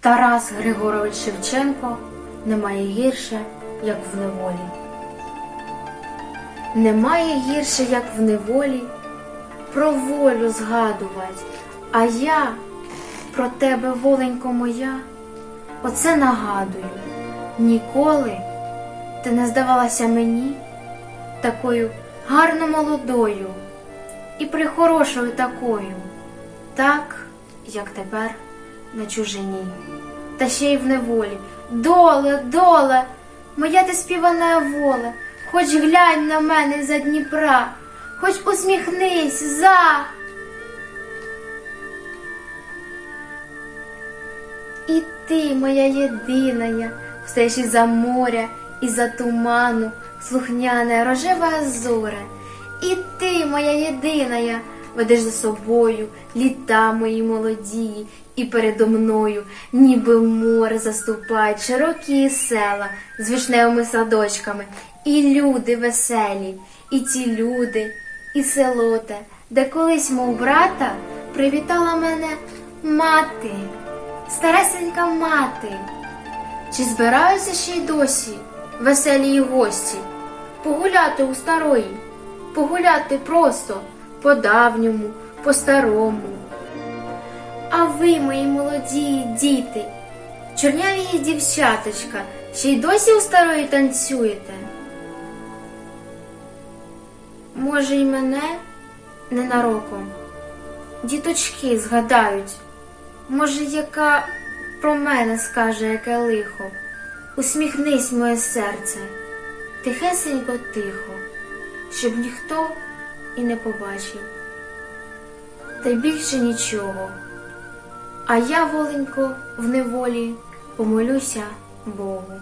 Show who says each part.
Speaker 1: Тарас Григорович Шевченко немає гірше, як в неволі. Немає гірше, як в неволі, про волю згадувать, а я про тебе, воленько моя, оце нагадую. Ніколи ти не здавалася мені такою гарно молодою і прихорошою такою, так, як тепер на чужині, та ще й в неволі. Доле, доле, моя ти співана воля, хоч глянь на мене за Дніпра, хоч усміхнись за. І ти, моя єдиная, все ж за моря, і за туману, слухняне рожева зоре. І ти, моя єдиная, ведеш за собою літа мої молоді, і передо мною, ніби море заступають широкі села з вишневими садочками, і люди веселі, і ці люди, і село те, де колись, мов брата, привітала мене мати, старесенька мати. Чи збираються ще й досі веселі й гості погуляти у старої, погуляти просто по-давньому, по-старому? А ви, мої молоді діти, чорняві дівчаточка, ще й досі у старої танцюєте? Може, й мене ненароком діточки згадають, може, яка про мене скаже, яке лихо. Усміхнись, моє серце, тихесенько тихо, щоб ніхто і не побачив. Та й більше нічого. А я, воленько, в неволі помолюся Богу.